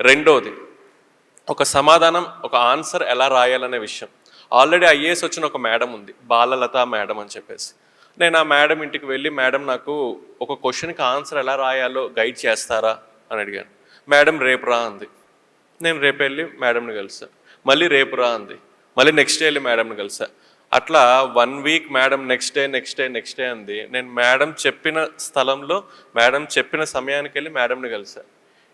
రెండోది ఒక సమాధానం ఒక ఆన్సర్ ఎలా రాయాలనే విషయం. ఆల్రెడీ ఐఏఎస్ వచ్చిన ఒక మేడం ఉంది బాలలత మేడం అని చెప్పేసి. నేను ఆ మేడం ఇంటికి వెళ్ళి మేడం నాకు ఒక క్వశ్చన్కి ఆన్సర్ ఎలా రాయాలో గైడ్ చేస్తారా? అని అడిగాను. మేడం రేపు రా అంది. నేను రేపు వెళ్ళి మేడంని కలిసా. మళ్ళీ రేపు రా అంది. మళ్ళీ నెక్స్ట్ డే వెళ్ళి మేడంని కలిసా. అట్లా one week madam next day next day next day అంది. నేను మేడం చెప్పిన స్థలంలో మేడం చెప్పిన సమయానికి వెళ్ళి మేడంని కలిసా.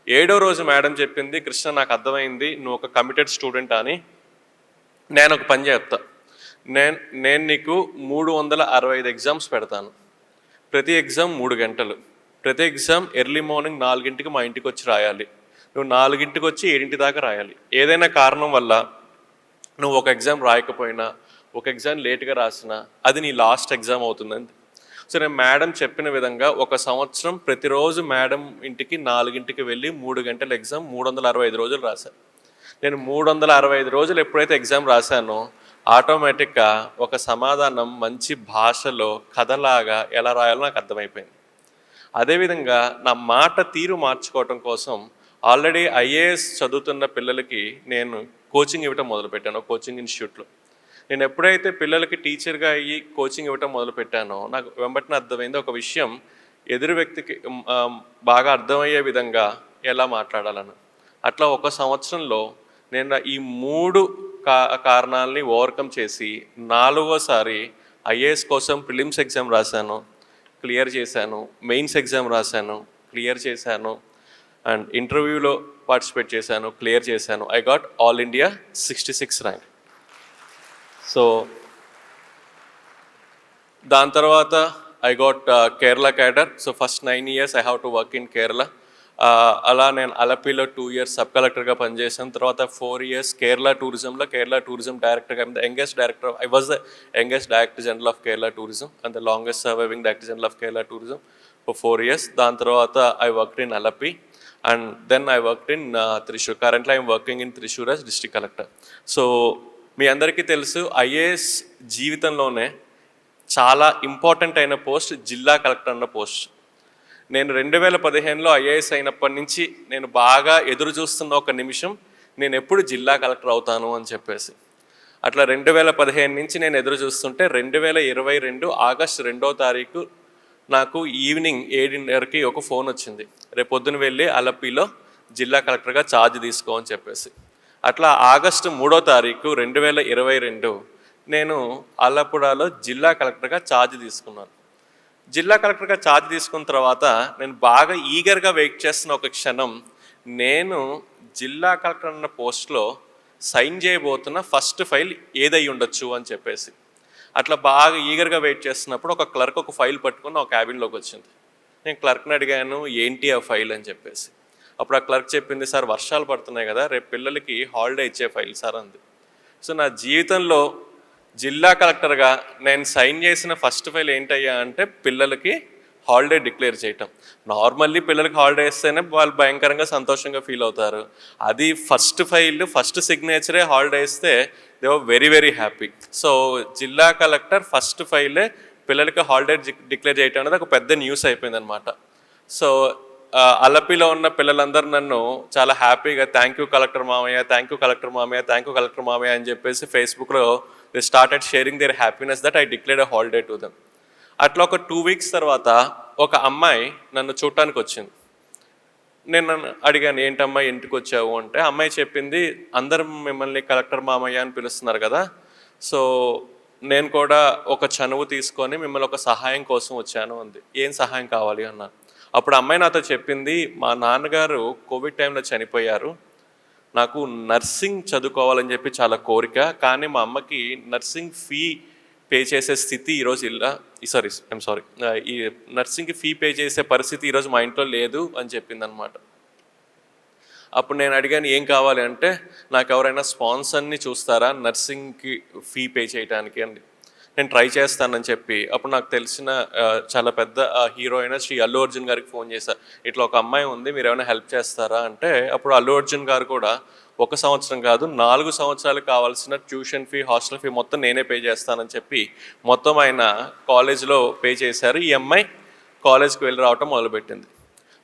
ఏడో రోజు మేడం చెప్పింది కృష్ణ నాకు అర్థమైంది నువ్వు ఒక కమిటెడ్ స్టూడెంట్ అని నేను ఒక పని చేస్తా. నేను నేను నీకు మూడు వందల అరవై ఐదు ఎగ్జామ్స్ పెడతాను. ప్రతి ఎగ్జామ్ మూడు గంటలు. ప్రతి ఎగ్జామ్ ఎర్లీ మార్నింగ్ నాలుగింటికి మా ఇంటికి వచ్చి రాయాలి. నువ్వు నాలుగింటికి వచ్చి ఏడింటి దాకా రాయాలి. ఏదైనా కారణం వల్ల నువ్వు ఒక ఎగ్జామ్ రాయకపోయినా ఒక ఎగ్జామ్ లేట్గా రాసినా అది నీ లాస్ట్ ఎగ్జామ్ అవుతుందని సో నేను మేడం చెప్పిన విధంగా ఒక సంవత్సరం ప్రతిరోజు మేడం ఇంటికి నాలుగింటికి వెళ్ళి మూడు గంటల ఎగ్జామ్ మూడు వందల అరవై ఐదు రోజులు రాశాను నేను మూడు వందల అరవై ఐదు రోజులు ఎప్పుడైతే ఎగ్జామ్ రాశానో ఆటోమేటిక్గా ఒక సమాధానం మంచి భాషలో కథలాగా ఎలా రాయాలో నాకు అర్థమైపోయింది. అదేవిధంగా నా మాట తీరు మార్చుకోవటం కోసం ఆల్రెడీ ఐఏఎస్ చదువుతున్న పిల్లలకి నేను కోచింగ్ ఇవ్వటం మొదలుపెట్టాను కోచింగ్ ఇన్స్టిట్యూట్లో. నేను ఎప్పుడైతే పిల్లలకి టీచర్గా అయ్యి కోచింగ్ ఇవ్వటం మొదలుపెట్టానో నాకు వెంబటిన అర్థమైంది ఒక విషయం. ఎదురు వ్యక్తికి బాగా అర్థమయ్యే విధంగా ఎలా మాట్లాడాలని. అట్లా ఒక సంవత్సరంలో నేను ఈ మూడు కా కారణాలని ఓవర్కమ్ చేసి నాలుగోసారి ఐఏఎస్ కోసం ప్రిలిమ్స్ ఎగ్జామ్ రాశాను క్లియర్ చేశాను మెయిన్స్ ఎగ్జామ్ రాశాను క్లియర్ చేశాను అండ్ ఇంటర్వ్యూలో పార్టిసిపేట్ చేశాను క్లియర్ చేశాను. I got all India sixty six rank. So దాని తర్వాత I got Kerala cadre so first nine years I have to work in Kerala అలా నేను అలపిలో టూ ఇయర్స్ సబ్ కలెక్టర్గా పనిచేసాను తర్వాత ఫోర్ ఇయర్స్ కేరళ టూరిజంలో కేరళ టూరిజం డైరెక్టర్గా the youngest director I was the youngest director general of Kerala tourism and the longest surviving director general of Kerala tourism for four years దాని తర్వాత I worked in Alleppey and then I worked in Thrissur currently I'm working in Thrissur as district collector so మీ అందరికీ తెలుసు IAS జీవితంలోనే చాలా important అయిన post జిల్లా collector అన్న post. నేను రెండు వేల పదిహేనులో ఐఏఎస్ అయినప్పటి నుంచి నేను బాగా ఎదురు చూస్తున్న ఒక నిమిషం నేను ఎప్పుడు జిల్లా కలెక్టర్ అవుతాను అని చెప్పేసి. అట్లా రెండు వేల పదిహేను నుంచి నేను ఎదురు చూస్తుంటే రెండు వేల ఇరవై రెండు ఆగస్ట్ రెండో తారీఖు నాకు ఈవినింగ్ ఏడున్నరకి ఒక ఫోన్ వచ్చింది. రేపు పొద్దున వెళ్ళి అలపిలో జిల్లా కలెక్టర్గా ఛార్జ్ తీసుకో అని చెప్పేసి. అట్లా ఆగస్టు మూడో తారీఖు రెండు వేల ఇరవై రెండు నేను అల్లపుడాలో జిల్లా కలెక్టర్గా ఛార్జ్ తీసుకున్నాను. జిల్లా కలెక్టర్గా ఛార్జ్ తీసుకున్న తర్వాత నేను బాగా ఈగర్గా వెయిట్ చేస్తున్న ఒక క్షణం నేను జిల్లా కలెక్టర్ అన్న పోస్ట్లో సైన్ చేయబోతున్న ఫస్ట్ ఫైల్ ఏదై ఉండొచ్చు అని చెప్పేసి. అట్లా బాగా ఈగర్గా వెయిట్ చేస్తున్నప్పుడు ఒక క్లర్క్ ఒక ఫైల్ పట్టుకుని ఒక క్యాబిన్లోకి వచ్చింది. నేను క్లర్క్ని అడిగాను ఏంటి ఆ ఫైల్? అని చెప్పేసి. అప్పుడు ఆ క్లర్క్ చెప్పింది సార్ వర్షాలు పడుతున్నాయి కదా రేపు పిల్లలకి హాలిడే ఇచ్చే ఫైల్ సార్ అంది. సో నా జీవితంలో జిల్లా కలెక్టర్గా నేను సైన్ చేసిన ఫస్ట్ ఫైల్ ఏంటయ్యా అంటే పిల్లలకి హాలిడే డిక్లేర్ చేయటం. నార్మల్లీ పిల్లలకి హాలిడే ఇస్తేనే వాళ్ళు భయంకరంగా సంతోషంగా ఫీల్ అవుతారు. అది ఫస్ట్ ఫైల్ ఫస్ట్ సిగ్నేచరే హాలిడే ఇస్తే they were very very happy. So జిల్లా కలెక్టర్ ఫస్ట్ ఫైలే పిల్లలకి హాలిడే డిక్లేర్ చేయటం అనేది ఒక పెద్ద న్యూస్ అయిపోయింది అనమాట సో అలపిలో ఉన్న పిల్లలందరూ నన్ను చాలా హ్యాపీగా థ్యాంక్ యూ కలెక్టర్ మామయ్య థ్యాంక్ యూ కలెక్టర్ మామయ్య థ్యాంక్ యూ కలెక్టర్ మామయ్య అని చెప్పేసి ఫేస్బుక్లో they started sharing their happiness that I declare a holiday to them అట్లా ఒక టూ వీక్స్ తర్వాత ఒక అమ్మాయి నన్ను చూడటానికి వచ్చింది. నేను నన్ను అడిగాను ఏంటమ్మా ఇంటికి వచ్చావు? అంటే అమ్మాయి చెప్పింది అందరం మిమ్మల్ని కలెక్టర్ మామయ్య అని పిలుస్తున్నారు కదా. సో నేను కూడా ఒక చనువు తీసుకొని మిమ్మల్ని ఒక సహాయం కోసం వచ్చాను అంది. ఏం సహాయం కావాలి? అన్నాను. అప్పుడు అమ్మాయి నాతో చెప్పింది మా నాన్నగారు కోవిడ్ టైంలో చనిపోయారు. నాకు నర్సింగ్ చదువుకోవాలని చెప్పి చాలా కోరిక కానీ మా అమ్మకి నర్సింగ్ ఫీ పే చేసే స్థితి ఈరోజు ఇలా సారీ ఐమ్ సారీ ఈ నర్సింగ్కి ఫీ పే చేసే పరిస్థితి ఈరోజు మా ఇంట్లో లేదు అని చెప్పింది అనమాట అప్పుడు నేను అడిగాను ఏం కావాలి? అంటే నాకు ఎవరైనా స్పాన్సర్ని చూస్తారా నర్సింగ్కి ఫీ పే చేయడానికి అండి నేను ట్రై చేస్తానని చెప్పి అప్పుడు నాకు తెలిసిన చాలా పెద్ద హీరో అయిన శ్రీ అల్లు అర్జున్ గారికి ఫోన్ చేశా. ఇట్లా ఒక అమ్మాయి ఉంది మీరు ఏమైనా హెల్ప్ చేస్తారా? అంటే అప్పుడు అల్లు అర్జున్ గారు కూడా ఒక సంవత్సరం కాదు నాలుగు సంవత్సరాలు కావాల్సిన ట్యూషన్ ఫీ హాస్టల్ ఫీ మొత్తం నేనే పే చేస్తానని చెప్పి మొత్తం ఆయన కాలేజ్లో పే చేశారు. ఈ అమ్మాయి కాలేజ్కి వెళ్ళి రావటం మొదలుపెట్టింది.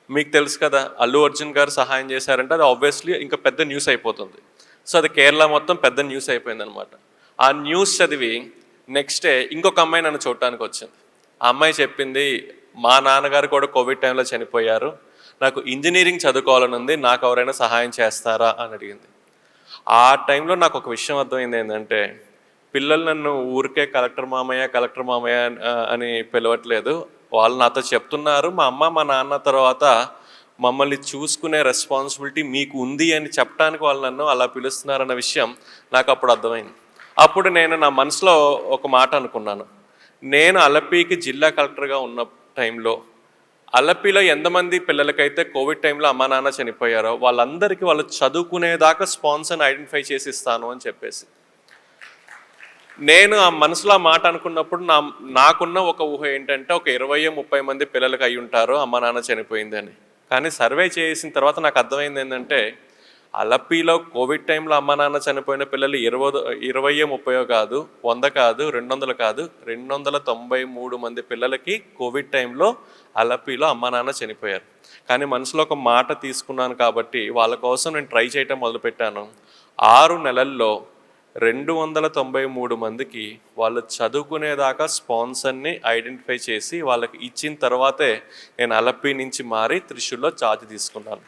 మీకు తెలుసు కదా అల్లు అర్జున్ గారు సహాయం చేశారంటే అది ఆబ్వియస్లీ ఇంకా పెద్ద న్యూస్ అయిపోతుంది. సో అది కేరళ మొత్తం పెద్ద న్యూస్ అయిపోయింది అనమాట ఆ న్యూస్ చదివి నెక్స్ట్ డే ఇంకొక అమ్మాయి నన్ను చూడటానికి వచ్చింది. ఆ అమ్మాయి చెప్పింది మా నాన్నగారు కూడా కోవిడ్ టైంలో చనిపోయారు. నాకు ఇంజనీరింగ్ చదువుకోవాలని ఉంది. నాకు ఎవరైనా సహాయం చేస్తారా? అని అడిగింది. ఆ టైంలో నాకు ఒక విషయం అర్థమైంది ఏంటంటే పిల్లలు నన్ను ఊరికే కలెక్టర్ మామయ్య కలెక్టర్ మామయ్య అని పిలవట్లేదు. వాళ్ళు నాతో చెప్తున్నారు. మా అమ్మ మా నాన్న తర్వాత మమ్మల్ని చూసుకునే రెస్పాన్సిబిలిటీ మీకు ఉంది అని చెప్పడానికి వాళ్ళు నన్ను అలా పిలుస్తున్నారన్న విషయం నాకు అప్పుడు అర్థమైంది. అప్పుడు నేను నా మనసులో ఒక మాట అనుకున్నాను. నేను అలపీకి జిల్లా కలెక్టర్గా ఉన్న టైంలో అలపిలో ఎంతమంది పిల్లలకైతే కోవిడ్ టైంలో అమ్మా నాన్న చనిపోయారో వాళ్ళందరికీ వాళ్ళు చదువుకునేదాకా స్పాన్సర్ని ఐడెంటిఫై చేసి ఇస్తాను అని చెప్పేసి. నేను ఆ మనసులో ఆ మాట అనుకున్నప్పుడు నా నాకున్న ఒక ఊహ ఏంటంటే ఒక ఇరవై ముప్పై మంది పిల్లలకి అయి ఉంటారు అమ్మ నాన్న చనిపోయిందని కానీ సర్వే చేసిన తర్వాత నాకు అర్థమైంది ఏంటంటే అలపిలో కోవిడ్ టైంలో అమ్మ నాన్న చనిపోయిన పిల్లలు ఇరవై ఇరవయో ముప్పయో కాదు వంద కాదు రెండు వందలు కాదు రెండు వందల తొంభై మూడు మంది పిల్లలకి కోవిడ్ టైంలో అలపిలో అమ్మ నాన్న చనిపోయారు. కానీ మనసులో ఒక మాట తీసుకున్నాను కాబట్టి వాళ్ళ కోసం నేను ట్రై చేయటం మొదలుపెట్టాను. ఆరు నెలల్లో రెండు వందల తొంభై మూడు మందికి వాళ్ళు చదువుకునేదాకా స్పాన్సర్ని ఐడెంటిఫై చేసి వాళ్ళకి ఇచ్చిన తర్వాతే నేను అలప్పి నుంచి మారి త్రిశూల్లో ఛార్జ్ తీసుకున్నాను.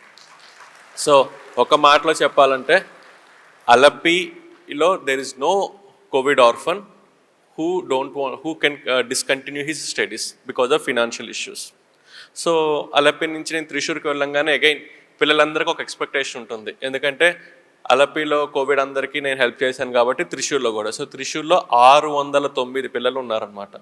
సో ఒక మాటలో చెప్పాలంటే అలప్పిలో there is no covid orphan who don't want who can discontinue his studies because of financial issues so Alleppey నుంచి నేను త్రిశూర్కి వెళ్ళంగానే అగైన్ పిల్లలందరికీ ఒక ఎక్స్పెక్టేషన్ ఉంటుంది. ఎందుకంటే అలపిలో కోవిడ్ అందరికీ నేను హెల్ప్ చేశాను కాబట్టి త్రిశూర్లో కూడా. సో త్రిశూర్లో ఆరు వందల తొమ్మిది పిల్లలు ఉన్నారనమాట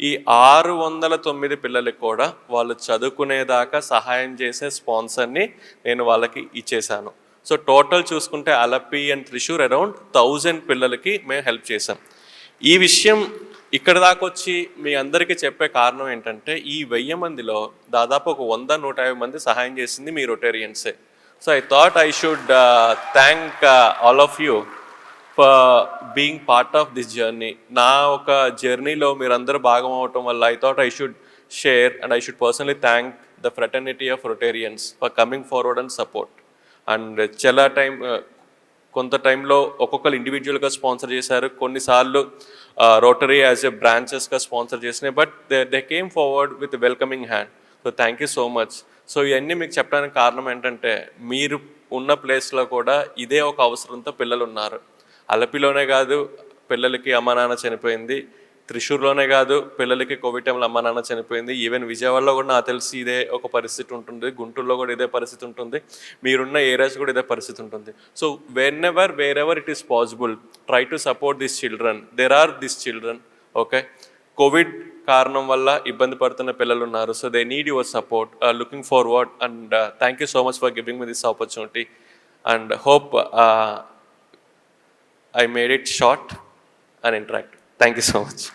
ఈ ఆరు వందల తొమ్మిది పిల్లలకి కూడా వాళ్ళు చదువుకునేదాకా సహాయం చేసే స్పాన్సర్ని నేను వాళ్ళకి ఇచ్చేశాను. సో టోటల్ చూసుకుంటే Alleppey and Thrissur around thousand పిల్లలకి మేము హెల్ప్ చేశాం. ఈ విషయం ఇక్కడ దాకా వచ్చి మీ అందరికీ చెప్పే కారణం ఏంటంటే ఈ వెయ్యి మందిలో దాదాపు ఒక వంద నూట యాభై మంది సహాయం చేసింది మీ రొటేరియన్సే. So I thought I should thank all of you being part of this journey నా ఒక జర్నీలో మీరందరూ భాగం అవటం వల్ల I thought I should share and I should personally thank the fraternity of Rotarians for coming forward and support and చాలా time uh, కొంత టైంలో ఒక్కొక్కరు ఇండివిజువల్గా స్పాన్సర్ చేశారు. కొన్నిసార్లు రోటరీ యాజ్ ఎ బ్రాంచెస్గా స్పాన్సర్ చేసినాయి. But they they came forward with welcoming hand so thank you so much so ఇవన్నీ మీకు చెప్పడానికి కారణం ఏంటంటే మీరు ఉన్న ప్లేస్లో కూడా ఇదే ఒక అవసరంతో పిల్లలు ఉన్నారు అలపిలోనే కాదు పిల్లలకి అమ్మ నాన్న చనిపోయింది. త్రిశూర్లోనే కాదు పిల్లలకి కోవిడ్ టైంలో అమ్మ నాన్న చనిపోయింది. ఈవెన్ విజయవాడలో కూడా నాకు తెలిసి ఇదే ఒక పరిస్థితి ఉంటుంది. గుంటూరులో కూడా ఇదే పరిస్థితి ఉంటుంది. మీరున్న ఏరియాస్ కూడా ఇదే పరిస్థితి ఉంటుంది. So whenever wherever it is possible try to support this children there are this children okay covid కారణం వల్ల ఇబ్బంది పడుతున్న పిల్లలు ఉన్నారు. So they need your support looking forward and thank you so much for giving me this opportunity and hope I made it short and interactive. Thank you so much.